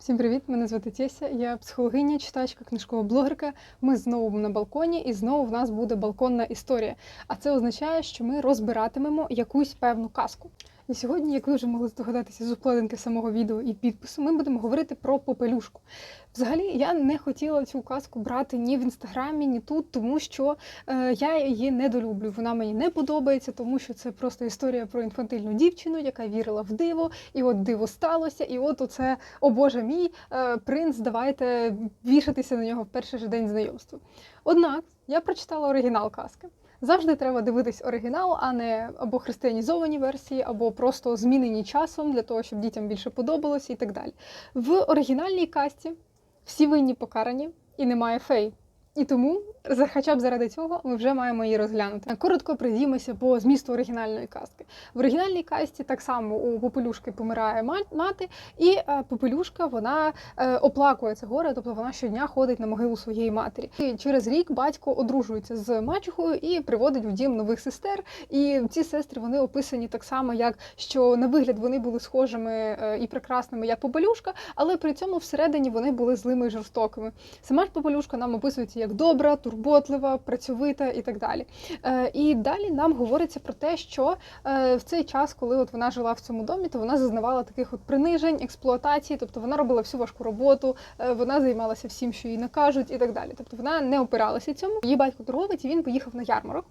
Всім привіт! Мене звати Теся. Я психологиня, читачка, книжкова блогерка. Ми знову на балконі, і знову в нас буде балконна історія. А це означає, що ми розбиратимемо якусь певну казку. І сьогодні, як ви вже могли здогадатися з обкладинки самого відео і підпису, ми будемо говорити про попелюшку. Взагалі, я не хотіла цю казку брати ні в інстаграмі, ні тут, тому що е, я її недолюблю. Вона мені не подобається, тому що це просто історія про інфантильну дівчину, яка вірила в диво, і от диво сталося, і от оце, о Боже мій, е, принц, давайте вішатися на нього в перший же день знайомства. Однак я прочитала оригінал казки. Завжди треба дивитись оригінал, а не або християнізовані версії, або просто змінені часом для того, щоб дітям більше подобалося і так далі. В оригінальній касті всі винні покарані і немає фей. І тому, хоча б заради цього, ми вже маємо її розглянути. Коротко пройдімося по змісту оригінальної казки. В оригінальній касті так само у Попелюшки помирає мати, і е, Попелюшка вона е, оплакує це горе, тобто вона щодня ходить на могилу своєї матері. І через рік батько одружується з мачухою і приводить в дім нових сестер. І ці сестри вони описані так само, як що на вигляд вони були схожими е, і прекрасними, як Попелюшка, але при цьому всередині вони були злими і жорстокими. Сама ж Попелюшка нам описується як добра, турботлива, працьовита і так далі. Е, І далі нам говориться про те, що е, в цей час, коли от вона жила в цьому домі, то вона зазнавала таких от принижень, експлуатації, тобто вона робила всю важку роботу, е, вона займалася всім, що їй накажуть, і так далі. Тобто вона не опиралася цьому. Її батько торговець, і він поїхав на ярмарок.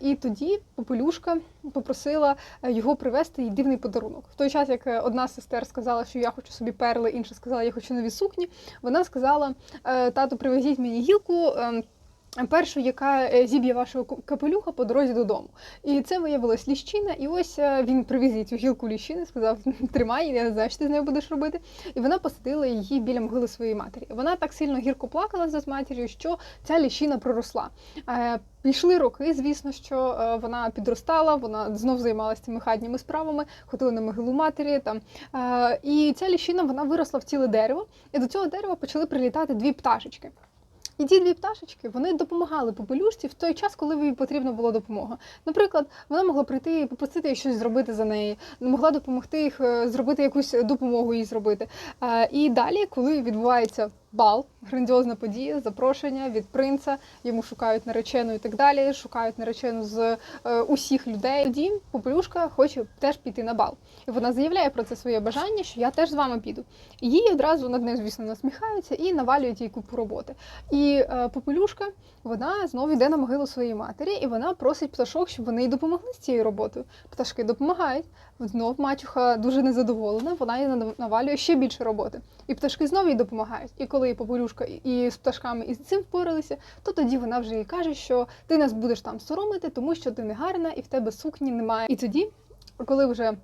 І тоді Попелюшка попросила його привезти їй дивний подарунок. В той час, як одна з сестер сказала, що я хочу собі перли, інша сказала, я хочу нові сукні. Вона сказала: «Е, тату, привезіть мені гілку. Ем, Першу, яка е, зіб'є вашого капелюха по дорозі додому, і це виявилась ліщина. І ось е, він привіз їй цю гілку ліщини, сказав: тримай, я не знаю, що ти з нею будеш робити. І вона посадила її біля могили своєї матері. Вона так сильно гірко плакала за матір'ю, що ця ліщина проросла. Е, Пішли роки, звісно, що вона підростала, вона знов займалася цими хатніми справами, ходила на могилу матері. Там і ця ліщина вона виросла в ціле дерево, і до цього дерева почали прилітати дві пташечки. І ті дві пташечки вони допомагали попелюшці в той час, коли їй потрібна була допомога. Наприклад, вона могла прийти і попросити її щось зробити за неї, могла допомогти їх е, зробити якусь допомогу їй зробити. Е, І далі, коли відбувається бал, грандіозна подія, запрошення від принца, йому шукають наречену і так далі, шукають наречену з е, усіх людей. Тоді попелюшка хоче теж піти на бал. І вона заявляє про це своє бажання, що я теж з вами піду. І їй одразу над нею, звісно, насміхаються і навалюють їй купу роботи. І е, попелюшка вона знову йде на могилу своєї матері, і вона просить пташок, щоб вони їй допомогли з цією роботою. Пташки допомагають. Знов мачуха дуже незадоволена, вона їй нав- навалює ще більше роботи. І пташки знову їй допомагають. І коли попелюшка і з пташками із цим впоралися, то тоді вона вже їй каже, що ти нас будеш там соромити, тому що ти не гарна і в тебе сукні немає. І тоді, коли вже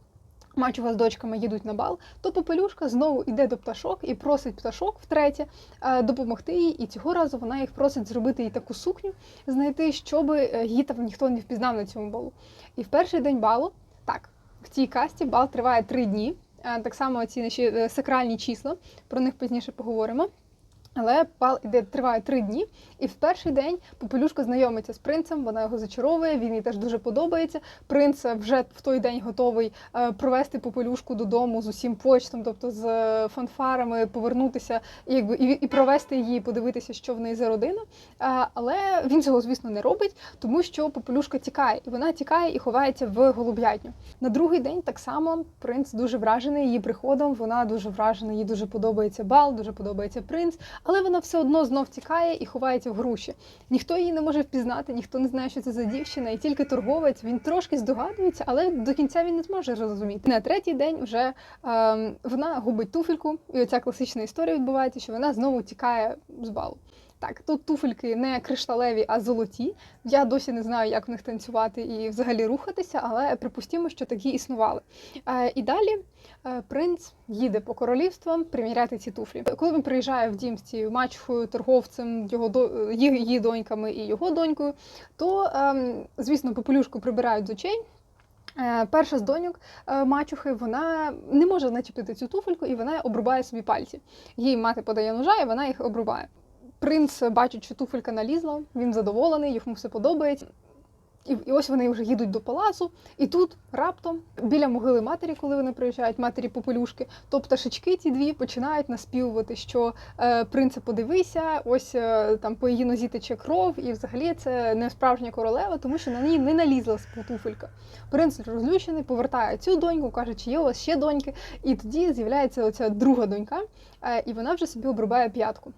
Мачуха з дочками їдуть на бал, то попелюшка знову йде до пташок і просить пташок втретє е, допомогти їй. І цього разу вона їх просить зробити їй таку сукню, знайти, щоб е, її там ніхто не впізнав на цьому балу. І в перший день балу, так, в цій касті бал триває три дні. Е, Так само ці наші сакральні числа, про них пізніше поговоримо. Але бал іде триває три дні, і в перший день попелюшка знайомиться з принцем, вона його зачаровує, він їй теж дуже подобається. Принц вже в той день готовий е, провести попелюшку додому з усім почтом, тобто з е, фанфарами, повернутися і, якби, і, і провести її, подивитися, що в неї за родина. Але він цього, звісно, не робить, тому що попелюшка тікає, і вона тікає і ховається в голуб'ятню. На другий день так само принц дуже вражений її приходом. Вона дуже вражена, їй дуже подобається бал, дуже подобається принц. Але вона все одно знов тікає і ховається в груші. Ніхто її не може впізнати, ніхто не знає, що це за дівчина, і тільки торговець він трошки здогадується, але до кінця він не зможе зрозуміти. На третій день вже е, вона губить туфельку, і оця класична історія відбувається, що вона знову тікає з балу. Так, тут туфельки не кришталеві, а золоті. Я досі не знаю, як в них танцювати і взагалі рухатися, але припустімо, що такі існували. Е, і далі е, принц їде по королівствам приміряти ці туфлі. Коли він приїжджає в дім з цією мачухою, торговцем, його її, доньками і його донькою, то ем, звісно попелюшку прибирають з очей. Е, Перша з доньок мачухи вона не може начепити цю туфельку, і вона обрубає собі пальці. Їй мати подає ножа, і вона їх обрубає. Принц бачить, що туфелька налізла, він задоволений, йому все подобається. І, і ось вони вже їдуть до палацу, і тут раптом біля могили матері, коли вони приїжджають, матері попелюшки, то пташечки ті дві починають наспівувати, що е, принце, подивися, ось е, там по її нозі тече кров, і взагалі це не справжня королева, тому що на ній не налізла туфелька. Принц розлючений, повертає цю доньку, каже, чи є у вас ще доньки, і тоді з'являється оця друга донька, е, і вона вже собі обрубає п'ятку.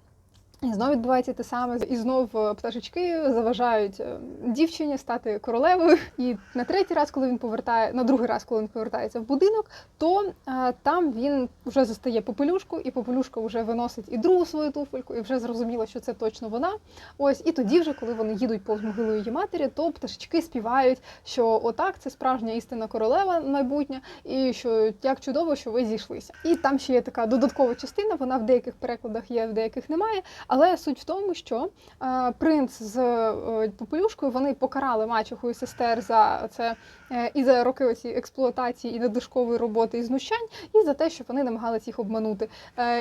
І знову відбувається те саме, і знов е, пташечки заважають е, дівчині стати королевою. І на третій раз, коли він повертає, на другий раз, коли він повертається в будинок, то е, там він вже застає попелюшку, і попелюшка вже виносить і другу свою туфельку, і вже зрозуміло, що це точно вона. Ось і тоді, вже коли вони їдуть повз могилою її матері, то пташечки співають, що отак це справжня істинна королева майбутня, і що як чудово, що ви зійшлися. І там ще є така додаткова частина. Вона в деяких перекладах є, в деяких немає. Але суть в тому, що е, принц з е, попелюшкою вони покарали мачеху і сестер за це е, і за роки оці експлуатації і надушкової роботи і знущань, і за те, що вони намагалися їх обманути.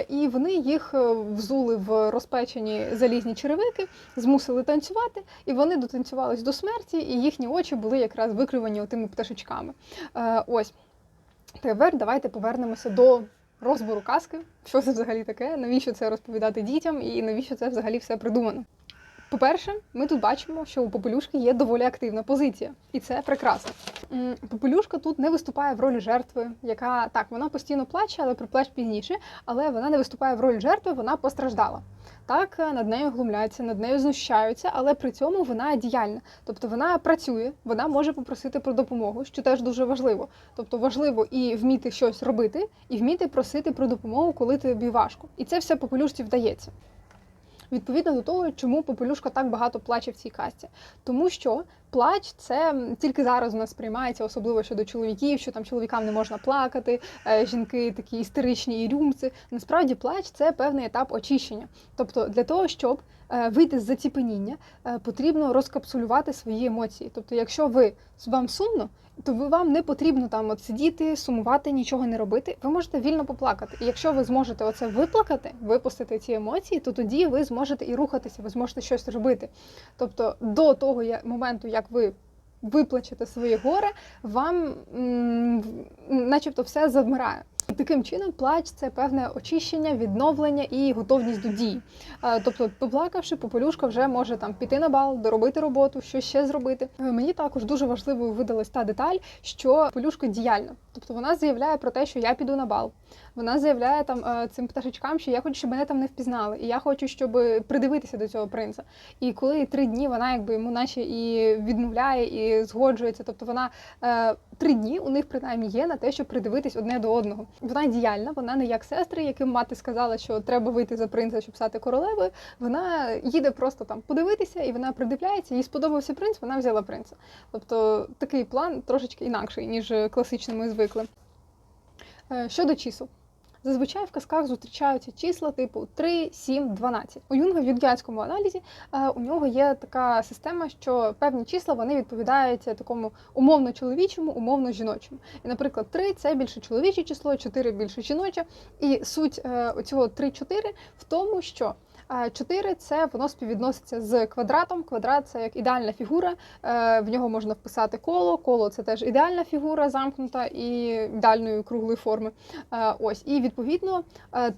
І вони їх взули в розпечені залізні черевики, змусили танцювати, і вони дотанцювались до смерті, і їхні очі були якраз викривані отими пташечками. Ось тепер давайте повернемося до розбору казки, що це взагалі таке, навіщо це розповідати дітям? І навіщо це взагалі все придумано. По-перше, ми тут бачимо, що у Попелюшки є доволі активна позиція, і це прекрасно. Попелюшка тут не виступає в ролі жертви, яка так, вона постійно плаче, але приплач пізніше, але вона не виступає в ролі жертви, вона постраждала. Так, над нею глумляються, над нею знущаються, але при цьому вона діяльна. Тобто вона працює, вона може попросити про допомогу, що теж дуже важливо. Тобто важливо і вміти щось робити, і вміти просити про допомогу, коли тобі важко. І це все попелюшці вдається. Відповідно до того, чому попелюшка так багато плаче в цій касті, тому що плач це тільки зараз у нас сприймається, особливо щодо чоловіків, що там чоловікам не можна плакати, е, жінки такі істеричні і рюмці. Насправді плач це певний етап очищення. Тобто для того, щоб е, вийти з заціпеніння, е, потрібно розкапсулювати свої емоції. Тобто, якщо ви вам сумно, то ви вам не потрібно там от сидіти, сумувати, нічого не робити. Ви можете вільно поплакати. І якщо ви зможете оце виплакати, випустити ці емоції, то тоді ви зможете і рухатися, ви зможете щось робити. Тобто, до того моменту, як ви виплачете своє горе, вам начебто все завмирає. Таким чином плач це певне очищення, відновлення і готовність до дій. Тобто, поплакавши, попелюшка вже може там піти на бал, доробити роботу, що ще зробити. Е, Мені також дуже важливою видалась та деталь, що попелюшка діяльна. Тобто вона заявляє про те, що я піду на бал. Вона заявляє там е, цим пташечкам, що я хочу, щоб мене там не впізнали, і я хочу, щоб придивитися до цього принца. І коли три дні вона якби йому наче і відмовляє, і згоджується. Тобто вона е, три дні у них принаймні є на те, щоб придивитись одне до одного. Вона діяльна, вона не як сестри, яким мати сказала, що треба вийти за принца, щоб стати королевою. Вона їде просто там подивитися, і вона придивляється. Їй сподобався принц, вона взяла принца. Тобто такий план трошечки інакший, ніж класично ми звикли. Е, Щодо чисел. Зазвичай в казках зустрічаються числа типу 3, 7, 12. У Юнга в юнгіанському аналізі е, у нього є така система, що певні числа вони відповідають такому умовно чоловічому, умовно жіночому. І, наприклад, 3 – це більше чоловіче число, 4 – більше жіноче. І суть е, цього 3-4 в тому, що 4 – це воно співвідноситься з квадратом. Квадрат це як ідеальна фігура. е, В нього можна вписати коло. Коло це теж ідеальна фігура, замкнута і ідеальної круглої форми. Е, Ось і відповідно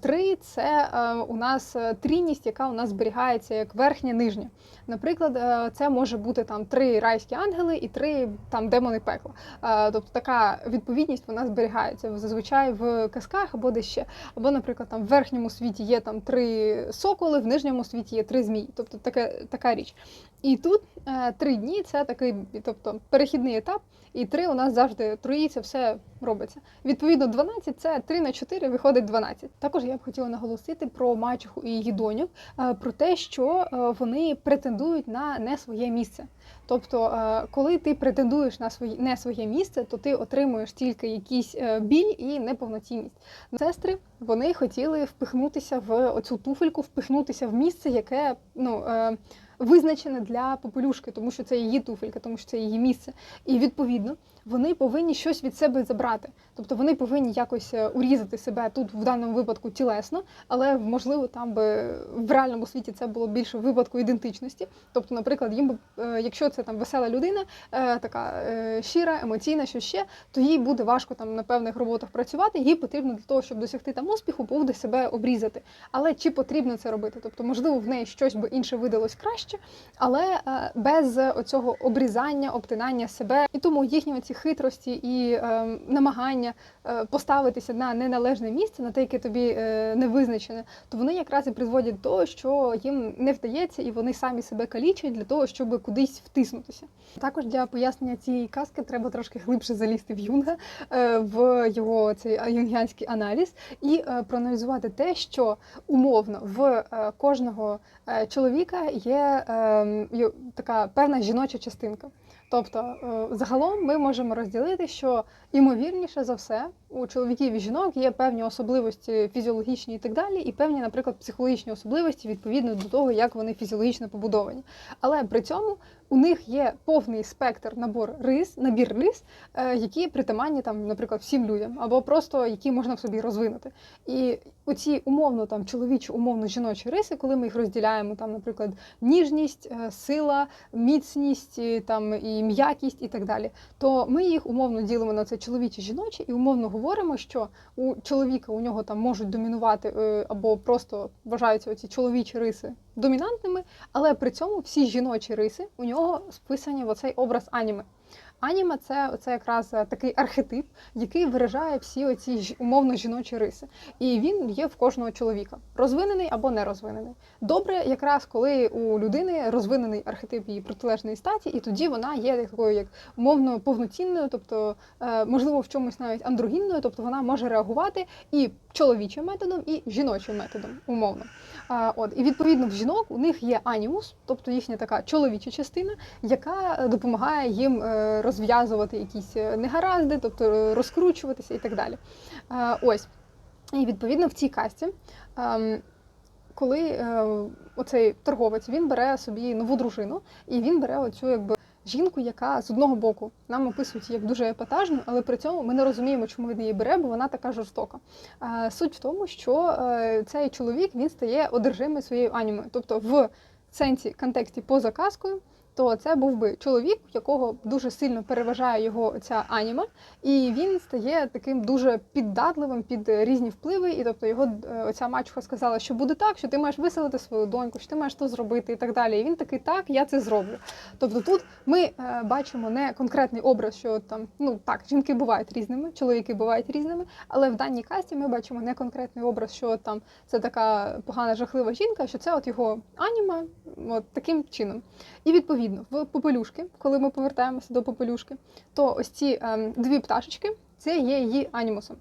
3 – це е, у нас е, трійність, яка у нас зберігається як верхня нижня. Наприклад, е, це може бути там три райські ангели і три там демони пекла. Е, Тобто така відповідність вона зберігається зазвичай в казках або де ще. Або, наприклад, там в верхньому світі є там три соколи, в нижньому світі є три змії. Тобто таке, така річ. І тут е, три дні це такий, тобто перехідний етап, і три у нас завжди троїться, все робиться. Відповідно, 12 це 3 на 4 виходить 12. Також я б хотіла наголосити про мачеху і її доньок, е, про те, що е, вони претендують на не своє місце. Тобто, е, коли ти претендуєш на своє не своє місце, то ти отримуєш тільки якийсь біль і неповноцінність. Сестри вони хотіли впихнутися в оцю туфельку, впихнутися в місце, яке ну. Визначене для попелюшки, тому що це її туфелька, тому що це її місце. І відповідно вони повинні щось від себе забрати. Тобто вони повинні якось е, урізати себе тут в даному випадку тілесно, але можливо там би в реальному світі це було більше випадку ідентичності. Тобто, наприклад, їм би, е, якщо це там весела людина, е, така щира, емоційна, що ще, то їй буде важко там на певних роботах працювати. Їй потрібно для того, щоб досягти там успіху, буде себе обрізати. Але чи потрібно це робити? Тобто, можливо, в неї щось би інше видалось краще, але без оцього обрізання, обтинання себе, і тому їхні оці хитрості і е, намагання е, поставитися на неналежне місце, на те, яке тобі е, не визначене, то вони якраз і призводять до того, що їм не вдається, і вони самі себе калічать для того, щоб кудись втиснутися. Також для пояснення цієї казки треба трошки глибше залізти в Юнга е, в його цей юнгіанський аналіз і проаналізувати те, що умовно в кожного чоловіка є е, така певна жіноча частинка. Тобто, загалом ми можемо розділити, що ймовірніше за все у чоловіків і жінок є певні особливості фізіологічні і так далі, і певні, наприклад, психологічні особливості відповідно до того, як вони фізіологічно побудовані. Але при цьому у них є повний спектр набор рис, набір рис, е, які притаманні там, наприклад, всім людям, або просто які можна в собі розвинути. І оці умовно там чоловічі, умовно жіночі риси, коли ми їх розділяємо, там, наприклад, ніжність, е, сила, міцність, там і м'якість, і так далі, то ми їх умовно ділимо на це чоловічі жіночі, і умовно говоримо, що у чоловіка у нього там можуть домінувати е, або просто вважаються оці чоловічі риси домінантними, але при цьому всі жіночі риси у нього списані в оцей образ аніме. Аніме це, це якраз е, такий архетип, який виражає всі оці умовно жіночі риси. І він є в кожного чоловіка, розвинений або не розвинений. Добре, якраз коли у людини розвинений архетип її протилежної статі, і тоді вона є такою як умовно повноцінною, тобто е, можливо в чомусь навіть андрогінною, тобто вона може реагувати і чоловічим методом, і жіночим методом, умовно. От і відповідно в жінок у них є анімус, тобто їхня така чоловіча частина, яка е, допомагає їм розв'язувати якісь е, негаразди, тобто е, розкручуватися і так далі. Ось. І відповідно в цій касті, ем, коли е, оцей торговець він бере собі нову дружину, і він бере оцю якби. Жінку, яка з одного боку нам описують як дуже епатажну, але при цьому ми не розуміємо, чому він її бере, бо вона така жорстока. Е, Суть в тому, що е, цей чоловік він стає одержимий своєю анімою. Тобто, в сенсі контексті поза казкою, то це був би чоловік, якого дуже сильно переважає його ця аніма, і він стає таким дуже піддатливим під різні впливи. І тобто його е, оця мачуха сказала, що буде так, що ти маєш виселити свою доньку, що ти маєш то зробити, і так далі. І він такий, так, я це зроблю. Тобто тут ми е, бачимо не конкретний образ, що там ну так, жінки бувають різними, чоловіки бувають різними, але в даній касті ми бачимо не конкретний образ, що там це така погана, жахлива жінка, що це от його аніма, от таким чином. І відповідно в попелюшки, коли ми повертаємося до попелюшки, то ось ці ем, дві пташечки це є її анімусом.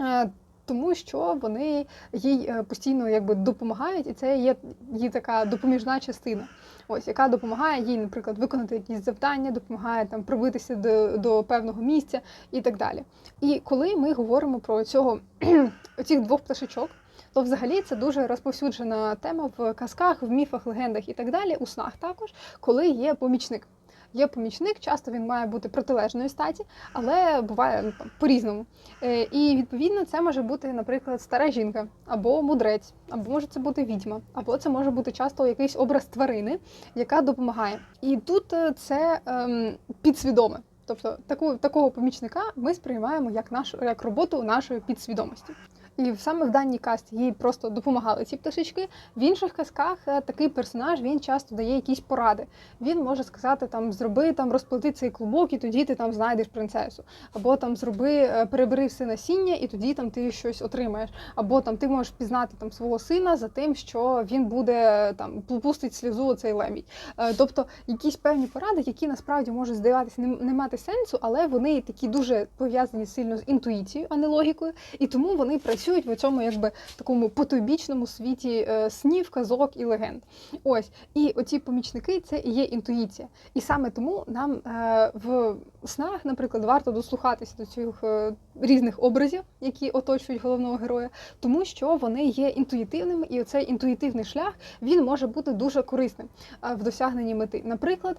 Е, тому що вони їй е, постійно якби допомагають, і це є її така допоміжна частина, ось яка допомагає їй, наприклад, виконати якісь завдання, допомагає там пробитися до, до певного місця і так далі. І коли ми говоримо про цього оцих двох пташечок, то взагалі це дуже розповсюджена тема в казках, в міфах, легендах і так далі, у снах також, коли є помічник. Є помічник, часто він має бути протилежної статі, але буває ну, по-різному. Е, і відповідно це може бути, наприклад, стара жінка, або мудрець, або може це бути відьма, або це може бути часто якийсь образ тварини, яка допомагає. І тут е, це ем, підсвідоме. Тобто таку, такого помічника ми сприймаємо як нашу як роботу нашої підсвідомості. І саме в даній касті їй просто допомагали ці пташечки. В інших казках е, такий персонаж він часто дає якісь поради. Він може сказати там зроби там розплети цей клубок, і тоді ти там знайдеш принцесу. Або там зроби, е, перебери все насіння, і тоді там ти щось отримаєш. Або там ти можеш пізнати там свого сина за тим, що він буде там пустить сльозу цей лемідь. Е, Тобто якісь певні поради, які насправді можуть здаватися не мати сенсу, але вони такі дуже пов'язані сильно з інтуїцією, а не логікою, і тому вони працюють працюють в цьому якби такому потойбічному світі е, снів, казок і легенд. Ось і оці помічники це і є інтуїція. І саме тому нам е, в снах, наприклад, варто дослухатися до цих е, різних образів, які оточують головного героя, тому що вони є інтуїтивними, і оцей інтуїтивний шлях він може бути дуже корисним в досягненні мети. Наприклад,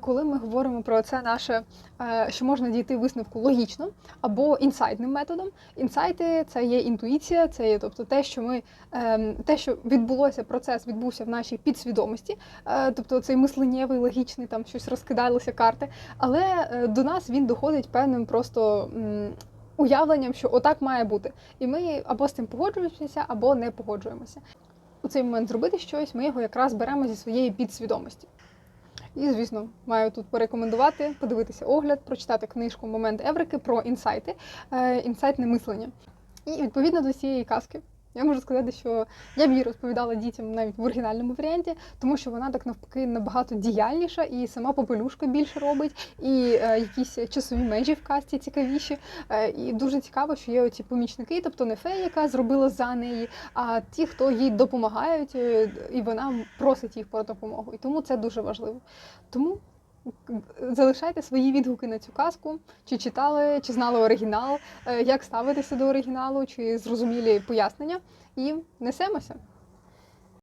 коли ми говоримо про це наше, що можна дійти висновку логічно або інсайтним методом. Інсайти це є інтуїція, це є тобто те, що ми ем, те, що відбулося, процес відбувся в нашій підсвідомості, е, тобто цей мисленнєвий, логічний, там щось розкидалися карти. Але е, до нас він доходить певним просто. Уявленням, що отак має бути, і ми або з цим погоджуємося, або не погоджуємося. У цей момент зробити щось, ми його якраз беремо зі своєї підсвідомості. І, звісно, маю тут порекомендувати, подивитися огляд, прочитати книжку Момент Еврики про інсайти, е, інсайтне мислення. І відповідно до цієї казки. Я можу сказати, що я б її розповідала дітям навіть в оригінальному варіанті, тому що вона так навпаки набагато діяльніша і сама попелюшка більше робить, і е, якісь часові межі в казці цікавіші. Е, і дуже цікаво, що є оці помічники, тобто не фея, яка зробила за неї, а ті, хто їй допомагають, е, і вона просить їх про допомогу. І тому це дуже важливо. Тому залишайте свої відгуки на цю казку, чи читали, чи знали оригінал, е, як ставитися до оригіналу, чи зрозумілі пояснення, і несемося.